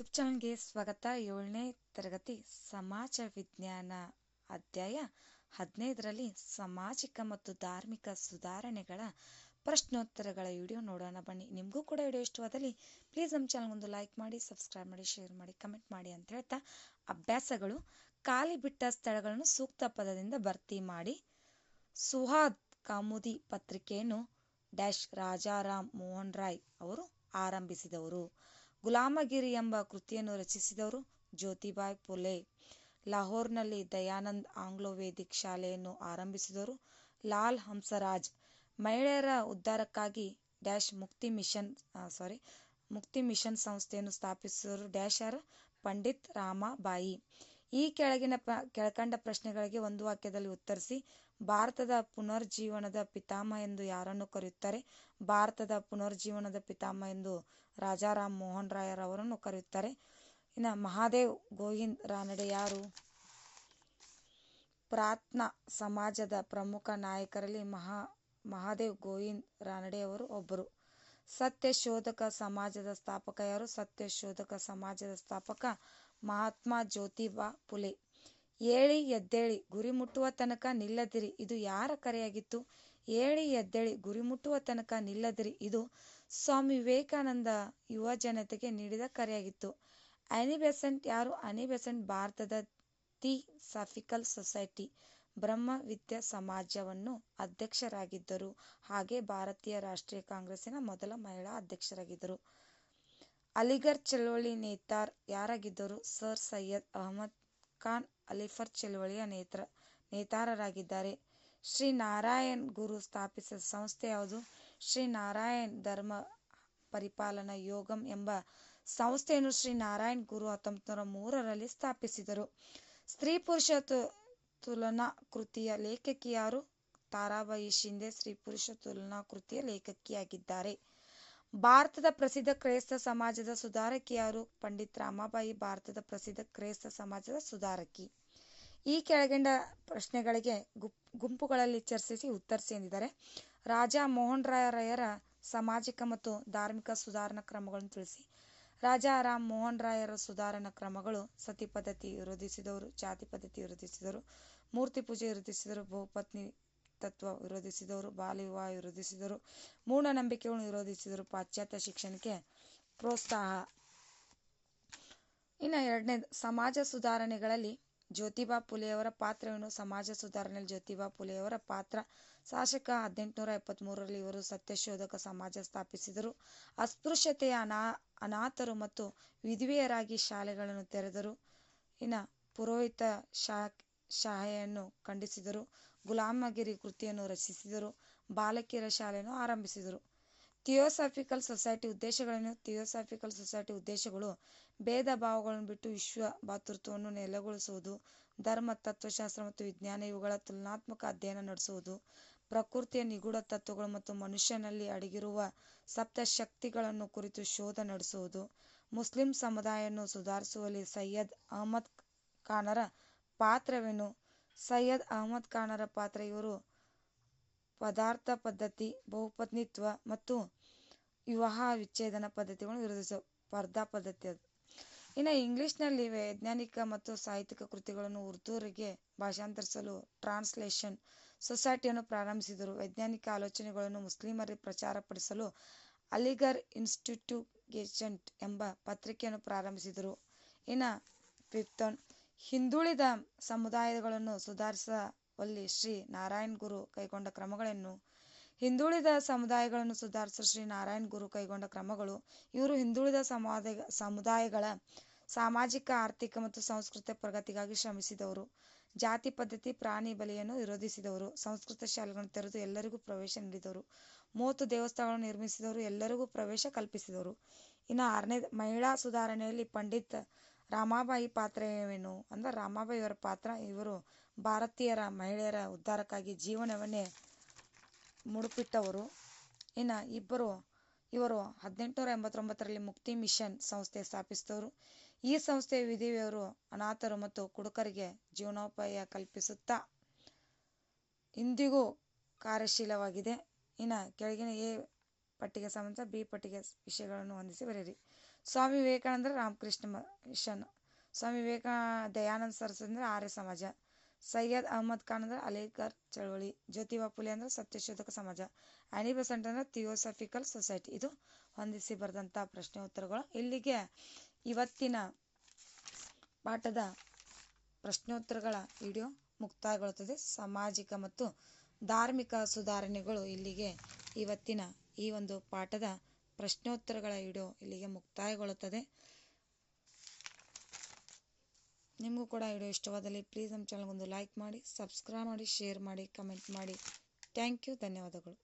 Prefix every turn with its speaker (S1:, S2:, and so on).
S1: YouTube ಚಾನಲ್ಗೆ ಸ್ವಾಗತ. ಏಳನೇ ತರಗತಿ ಸಮಾಜ ವಿಜ್ಞಾನ ಅಧ್ಯಾಯ ಹದಿನೈದರಲ್ಲಿ ಸಾಮಾಜಿಕ ಮತ್ತು ಧಾರ್ಮಿಕ ಸುಧಾರಣೆಗಳ ಪ್ರಶ್ನೋತ್ತರಗಳ ವಿಡಿಯೋ ನೋಡೋಣ ಬನ್ನಿ. ನಿಮಗೂ ಕೂಡ ವಿಡಿಯೋ ಇಷ್ಟವಾದಲ್ಲಿ ಪ್ಲೀಸ್ ನಮ್ಮ ಚಾನಲ್ ಒಂದು ಲೈಕ್ ಮಾಡಿ, ಸಬ್ಸ್ಕ್ರೈಬ್ ಮಾಡಿ, ಶೇರ್ ಮಾಡಿ, ಕಮೆಂಟ್ ಮಾಡಿ ಅಂತ ಹೇಳ್ತಾ ಅಭ್ಯಾಸಗಳು ಖಾಲಿ ಬಿಟ್ಟ ಸ್ಥಳಗಳನ್ನು ಸೂಕ್ತ ಪದದಿಂದ ಭರ್ತಿ ಮಾಡಿ ಸುಹಾದ್ ಕಾಮುದಿ ಪತ್ರಿಕೆಯನ್ನು ಡ್ಯಾಶ್ ರಾಜಾರಾಮ್ ಮೋಹನ್ ರಾಯ್ ಅವರು ಆರಂಭಿಸಿದವರು. ಗುಲಾಮಗಿರಿ ಎಂಬ ಕೃತಿಯನ್ನು ರಚಿಸಿದವರು ಜ್ಯೋತಿಬಾಯ್ ಫುಲೆ ಲಾಹೋರ್ನಲ್ಲಿ ದಯಾನಂದ್ ಆಂಗ್ಲೋ ವೇದಿಕ್ ಶಾಲೆಯನ್ನು ಆರಂಭಿಸಿದವರು ಲಾಲ್ ಹಂಸರಾಜ್ ಮಹಿಳೆಯರ ಉದ್ಧಾರಕ್ಕಾಗಿ ಡ್ಯಾಶ್ ಮುಕ್ತಿ ಮಿಷನ್ ಸಾರಿ ಮುಕ್ತಿ ಮಿಷನ್ ಸಂಸ್ಥೆಯನ್ನು ಸ್ಥಾಪಿಸಿದವರು ಡ್ಯಾಶ್ ಪಂಡಿತ್ ರಾಮಬಾಯಿ ಈ ಕೆಳಗಿನ ಪ, ಕೆಳಕಂಡ ಪ್ರಶ್ನೆಗಳಿಗೆ ಒಂದು ವಾಕ್ಯದಲ್ಲಿ ಉತ್ತರಿಸಿ ಭಾರತದ ಪುನರ್ಜೀವನದ ಪಿತಾಮಹ ಎಂದು ಯಾರನ್ನು ಕರೆಯುತ್ತಾರೆ? ಭಾರತದ ಪುನರ್ಜೀವನದ ಪಿತಾಮಹ ಎಂದು ರಾಜಾರಾಮ್ ಮೋಹನ್ ರಾಯರವರನ್ನು ಕರೆಯುತ್ತಾರೆ. ಇನ್ನು ಮಹಾದೇವ್ ಗೋವಿಂದ್ ರಾನಡೆ ಯಾರು? ಪ್ರಾರ್ಥನಾ ಸಮಾಜದ ಪ್ರಮುಖ ನಾಯಕರಲ್ಲಿ ಮಹಾ, ಮಹಾದೇವ್ ಗೋವಿಂದ್ ರಾನಡೆಯವರು ಒಬ್ಬರು. ಸತ್ಯಶೋಧಕ ಸಮಾಜದ ಸ್ಥಾಪಕ ಯಾರು? ಸತ್ಯಶೋಧಕ ಸಮಾಜದ ಸ್ಥಾಪಕ ಮಹಾತ್ಮ ಜ್ಯೋತಿಬಾ ಫುಲೆ ಏಳಿ ಎದ್ದೇಳಿ ಗುರಿ ಮುಟ್ಟುವ ತನಕ ನಿಲ್ಲದಿರಿ, ಇದು ಯಾರ ಕರೆಯಾಗಿತ್ತು? ಏಳಿ ಎದ್ದೇಳಿ ಗುರಿ ಮುಟ್ಟುವ ತನಕ ನಿಲ್ಲದಿರಿ, ಇದು ಸ್ವಾಮಿ ವಿವೇಕಾನಂದ ಯುವ ಜನತೆಗೆ ನೀಡಿದ ಕರೆಯಾಗಿತ್ತು. ಅನಿ ಬೆಸೆಂಟ್ ಯಾರು? ಅನಿ ಬೆಸೆಂಟ್ ಭಾರತದ theosophical society. Brahma Vidya ಸಮಾಜವನ್ನು ಅಧ್ಯಕ್ಷರಾಗಿದ್ದರು. ಹಾಗೆ ಭಾರತೀಯ ರಾಷ್ಟ್ರೀಯ ಕಾಂಗ್ರೆಸ್ಸಿನ ಮೊದಲ ಮಹಿಳಾ ಅಧ್ಯಕ್ಷರಾಗಿದ್ದರು. ಅಲಿಗರ್ ಚಳವಳಿ ನೇತಾರ್ ಯಾರಾಗಿದ್ದರು? ಸರ್ ಸೈಯದ್ ಅಹಮದ್ ಖಾನ್ ಅಲಿಫರ್ ಚಳವಳಿಯ ನೇತ್ರ, ನೇತಾರರಾಗಿದ್ದಾರೆ. ಶ್ರೀ ನಾರಾಯಣ್ ಗುರು ಸ್ಥಾಪಿಸಿದ ಸಂಸ್ಥೆ ಯಾವುದು? ಶ್ರೀ ನಾರಾಯಣ್ ಧರ್ಮ ಪರಿಪಾಲನಾ ಯೋಗಂ ಎಂಬ ಸಂಸ್ಥೆಯನ್ನು ಶ್ರೀ ನಾರಾಯಣ್ ಗುರು ಹತ್ತೊಂಬತ್ತು ಮೂರರಲ್ಲಿ ಸ್ಥಾಪಿಸಿದರು. ಸ್ತ್ರೀ ಪುರುಷ ತುಲನಾ ಕೃತಿಯ ಲೇಖಕಿ ಯಾರು? ತಾರಾಬಾಯಿ ಶಿಂದೆ ಸ್ತ್ರೀ ಪುರುಷ ತುಲನಾ ಕೃತಿಯ ಲೇಖಕಿಯಾಗಿದ್ದಾರೆ. ಭಾರತದ ಪ್ರಸಿದ್ಧ ಕ್ರೈಸ್ತ ಸಮಾಜದ ಸುಧಾರಕಿ ಯಾರು? ಪಂಡಿತ್ ರಾಮಾಬಾಯಿ, ಭಾರತದ ಪ್ರಸಿದ್ಧ ಕ್ರೈಸ್ತ ಸಮಾಜದ ಸುಧಾರಕಿ. ಈ ಕೆಳಗಂಡ ಪ್ರಶ್ನೆಗಳಿಗೆ ಗುಂಪುಗಳಲ್ಲಿ ಚರ್ಚಿಸಿ ಉತ್ತರಿಸಿ ಎಂದಿದ್ದಾರೆ. ರಾಜ ಮೋಹನ್ ರಾಯರ ಸಾಮಾಜಿಕ ಮತ್ತು ಧಾರ್ಮಿಕ ಸುಧಾರಣಾ ಕ್ರಮಗಳನ್ನು ತಿಳಿಸಿ. ರಾಜ ರಾಮ್ ಮೋಹನ್ ರಾಯರ ಸುಧಾರಣಾ ಕ್ರಮಗಳು ಸತಿ ಪದ್ಧತಿ ವಿರೋಧಿಸಿದವರು, ಜಾತಿ ಪದ್ಧತಿ ವಿರೋಧಿಸಿದರು, ಮೂರ್ತಿ ಪೂಜೆ ವಿರೋಧಿಸಿದರು ಬಹುಪತ್ನಿ ತತ್ವ ವಿರೋಧಿಸಿದವರು ಬಾಲ್ಯ ವಿವಾಹ ವಿರೋಧಿಸಿದರು. ಮೂಢನಂಬಿಕೆಗಳನ್ನು ವಿರೋಧಿಸಿದರು. ಪಾಶ್ಚಾತ್ಯ ಶಿಕ್ಷಣಕ್ಕೆ ಪ್ರೋತ್ಸಾಹ. ಇನ್ನು ಎರಡನೇ, ಸಮಾಜ ಸುಧಾರಣೆಗಳಲ್ಲಿ ಜ್ಯೋತಿಬಾ ಫುಲೆಯವರ ಪಾತ್ರವೇನು? ಸಮಾಜ ಸುಧಾರಣೆಯಲ್ಲಿ ಜ್ಯೋತಿಬಾ ಫುಲೆಯವರ ಪಾತ್ರ. ಶಾಸಕ ಹದಿನೆಂಟುನೂರ ಎಪ್ಪತ್ತ್ಮೂರರಲ್ಲಿ ಇವರು ಸತ್ಯಶೋಧಕ ಸಮಾಜ ಸ್ಥಾಪಿಸಿದರು. ಅಸ್ಪೃಶ್ಯತೆಯ ಅನಾ, ಅನಾಥರು ಮತ್ತು ವಿಧವೆಯರಾಗಿ ಶಾಲೆಗಳನ್ನು ತೆರೆದರು. ಇನ್ನು ಪುರೋಹಿತ ಶಾ ಶಾಹೆಯನ್ನು ಖಂಡಿಸಿದರು. ಗುಲಾಮಗಿರಿ ಕೃತಿಯನ್ನು ರಚಿಸಿದರು. ಬಾಲಕಿಯರ ಶಾಲೆಯನ್ನು ಆರಂಭಿಸಿದರು. ಥಿಯೋಸಾಫಿಕಲ್ ಸೊಸೈಟಿ ಉದ್ದೇಶಗಳನ್ನು, ಥಿಯೋಸಾಫಿಕಲ್ ಸೊಸೈಟಿ ಉದ್ದೇಶಗಳು, ಭೇದ ಭಾವಗಳನ್ನು ಬಿಟ್ಟು ವಿಶ್ವ ಭಾತೃತ್ವವನ್ನು ನೆಲೆಗೊಳಿಸುವುದು, ಧರ್ಮ, ತತ್ವಶಾಸ್ತ್ರ ಮತ್ತು ವಿಜ್ಞಾನ ಇವುಗಳ ತುಲನಾತ್ಮಕ ಅಧ್ಯಯನ ನಡೆಸುವುದು, ಪ್ರಕೃತಿಯ ನಿಗೂಢ ತತ್ವಗಳು ಮತ್ತು ಮನುಷ್ಯನಲ್ಲಿ ಅಡಗಿರುವ ಸಪ್ತಶಕ್ತಿಗಳನ್ನು ಕುರಿತು ಶೋಧ ನಡೆಸುವುದು, ಮುಸ್ಲಿಂ ಸಮುದಾಯವನ್ನು ಸುಧಾರಿಸುವಲ್ಲಿ ಸೈಯದ್ ಅಹಮದ್ ಖಾನರ ಪಾತ್ರವೇನು ಸೈಯದ್ ಅಹಮದ್ ಖಾನರ ಪಾತ್ರ ಇವರು ಪದಾರ್ಥ ಪದ್ಧತಿ, ಬಹುಪತ್ನಿತ್ವ ಮತ್ತು ವಿವಾಹ ವಿಚ್ಛೇದನ ಪದ್ಧತಿಗಳನ್ನು ವಿರೋಧಿಸುವ ಸ್ಪರ್ಧಾ ಪದ್ಧತಿ ಅದು. ಇನ್ನು ಇಂಗ್ಲಿಷ್ನಲ್ಲಿ ವೈಜ್ಞಾನಿಕ ಮತ್ತು ಸಾಹಿತ್ಯಿಕ ಕೃತಿಗಳನ್ನು ಉರ್ದುರಿಗೆ ಭಾಷಾಂತರಿಸಲು ಟ್ರಾನ್ಸ್ಲೇಷನ್ ಸೊಸೈಟಿಯನ್ನು ಪ್ರಾರಂಭಿಸಿದರು. ವೈಜ್ಞಾನಿಕ ಆಲೋಚನೆಗಳನ್ನು ಮುಸ್ಲಿಮರಿಗೆ ಪ್ರಚಾರಪಡಿಸಲು ಅಲಿಗರ್ ಇನ್ಸ್ಟಿಟ್ಯೂಗೇಷಂಟ್ ಎಂಬ ಪತ್ರಿಕೆಯನ್ನು ಪ್ರಾರಂಭಿಸಿದರು. ಇನ್ನು ಫಿಫ್ತ್ ಒನ್ ಹಿಂದುಳಿದ ಸಮುದಾಯಗಳನ್ನು ಸುಧಾರಿಸುವಲ್ಲಿ ಶ್ರೀ ನಾರಾಯಣ್ ಗುರು ಕೈಗೊಂಡ ಕ್ರಮಗಳನ್ನು ಹಿಂದುಳಿದ ಸಮುದಾಯಗಳನ್ನು ಸುಧಾರಿಸಲು ಶ್ರೀ ನಾರಾಯಣ್ ಗುರು ಕೈಗೊಂಡ ಕ್ರಮಗಳು. ಇವರು ಹಿಂದುಳಿದ ಸಮಾದ ಸಮುದಾಯಗಳ ಸಾಮಾಜಿಕ, ಆರ್ಥಿಕ ಮತ್ತು ಸಾಂಸ್ಕೃತಿಕ ಪ್ರಗತಿಗಾಗಿ ಶ್ರಮಿಸಿದವರು. ಜಾತಿ ಪದ್ಧತಿ, ಪ್ರಾಣಿ ಬಲಿಯನ್ನು ವಿರೋಧಿಸಿದವರು. ಸಂಸ್ಕೃತ ಶಾಲೆಗಳನ್ನು ತೆರೆದು ಎಲ್ಲರಿಗೂ ಪ್ರವೇಶ ನೀಡಿದವರು ಮೂವತ್ತು ದೇವಸ್ಥಾನಗಳನ್ನು ನಿರ್ಮಿಸಿದವರು. ಎಲ್ಲರಿಗೂ ಪ್ರವೇಶ ಕಲ್ಪಿಸಿದವರು ಇನ್ನು ಆರನೇ ಮಹಿಳಾ ಸುಧಾರಣೆಯಲ್ಲಿ ಪಂಡಿತ್ ರಾಮಾಬಾಯಿ ಪಾತ್ರ ಏನು ಅಂದ್ರೆ ರಾಮಾಬಾಯಿ ಅವರ ಪಾತ್ರ ಇವರು ಭಾರತೀಯರ ಮಹಿಳೆಯರ ಉದ್ಧಾರಕ್ಕಾಗಿ ಜೀವನವನ್ನೇ ಮುಡುಪಿಟ್ಟವರು. ಇನ್ನು ಇಬ್ಬರು, ಇವರು ಹದಿನೆಂಟುನೂರ ಎಂಬತ್ತೊಂಬತ್ತರಲ್ಲಿ ಮುಕ್ತಿ ಮಿಷನ್ ಸಂಸ್ಥೆ ಸ್ಥಾಪಿಸಿದವರು. ಈ ಸಂಸ್ಥೆಯ ವಿಧಿವೆಯವರು ಅನಾಥರು ಮತ್ತು ಕುಡುಕರಿಗೆ ಜೀವನೋಪಾಯ ಕಲ್ಪಿಸುತ್ತಾ ಇಂದಿಗೂ ಕಾರ್ಯಶೀಲವಾಗಿದೆ. ಇನ್ನು ಕೆಳಗಿನ ಎ ಪಟ್ಟಿಗೆ ಸಂಬಂಧ ಬಿ ಪಟ್ಟಿಗೆ ವಿಷಯಗಳನ್ನು ಹೊಂದಿಸಿ ಬರೆಯಿರಿ. ಸ್ವಾಮಿ ವಿವೇಕಾನಂದ ರಾಮಕೃಷ್ಣ ಮಿಷನ್. ಸ್ವಾಮಿ ವಿವೇಕ, ದಯಾನಂದ ಸರಸ್ವತಿ ಅಂದ್ರೆ ಆರ್ಯ ಸಮಾಜ. ಸೈಯದ್ ಅಹಮದ್ ಖಾನ್ ಅಂದ್ರೆ ಅಲೇಖರ್ ಚಳವಳಿ. ಜ್ಯೋತಿಬಾ ಫುಲೆ ಅಂದ್ರೆ ಸತ್ಯಶೋಧಕ ಸಮಾಜ. ಆನಿ ಬೆಸೆಂಟ್ ಅಂದ್ರೆ ಥಿಯೋಸಫಿಕಲ್ ಸೊಸೈಟಿ. ಇದು ಹೊಂದಿಸಿ ಬರೆದಂಥ ಪ್ರಶ್ನೆ ಉತ್ತರಗಳು ಇಲ್ಲಿಗೆ ಇವತ್ತಿನ ಪಾಠದ ಪ್ರಶ್ನೋತ್ತರಗಳ ವಿಡಿಯೋ ಮುಕ್ತಾಯಗೊಳ್ಳುತ್ತದೆ. ಸಾಮಾಜಿಕ ಮತ್ತು ಧಾರ್ಮಿಕ ಸುಧಾರಣೆಗಳು ಇಲ್ಲಿಗೆ ಇವತ್ತಿನ ಈ ಒಂದು ಪಾಠದ ಪ್ರಶ್ನೋತ್ತರಗಳ ವಿಡಿಯೋ ಇಲ್ಲಿಗೆ ಮುಕ್ತಾಯಗೊಳ್ಳುತ್ತದೆ. ನಿಮಗೂ ಕೂಡ ವಿಡಿಯೋ ಇಷ್ಟವಾದಲ್ಲಿ ಪ್ಲೀಸ್ ನಮ್ಮ ಚಾನಲ್ಗೊಂದು ಲೈಕ್ ಮಾಡಿ ಸಬ್ಸ್ಕ್ರೈಬ್ ಮಾಡಿ ಶೇರ್ ಮಾಡಿ ಕಮೆಂಟ್ ಮಾಡಿ. ಥ್ಯಾಂಕ್ ಯು ಧನ್ಯವಾದಗಳು.